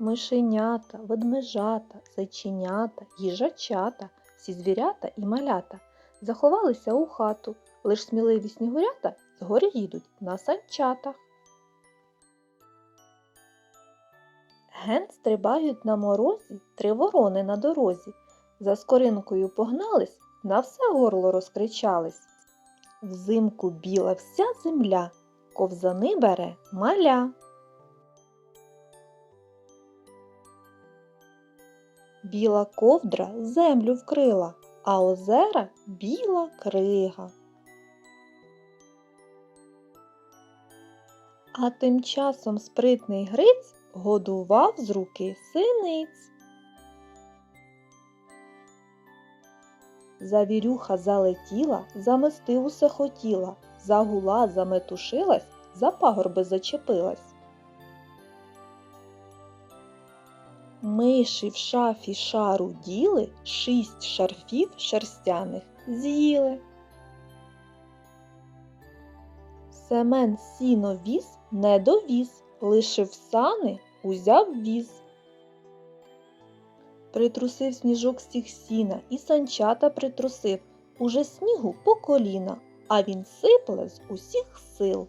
Мишенята, ведмежата, зайченята, їжачата, всі звірята і малята заховалися у хату, лиш сміливі снігурята згорі їдуть на санчатах. Ген стрибають на морозі три ворони на дорозі. За скоринкою погнались, на все горло розкричались. Взимку біла вся земля, ковзани бере маля. Біла ковдра землю вкрила, а озера біла крига. А тим часом спритний Гриць годував з руки синиць. Завірюха залетіла, замести усе хотіла, загула, заметушилась, за пагорби зачепилась. Миші в шафі шару діли, шість шарфів шерстяних з'їли. Семен сіно віз не довіз, лишив сани, узяв віз. Притрусив сніжок тих сіна і санчата притрусив, уже снігу по коліна, а він сипле з усіх сил.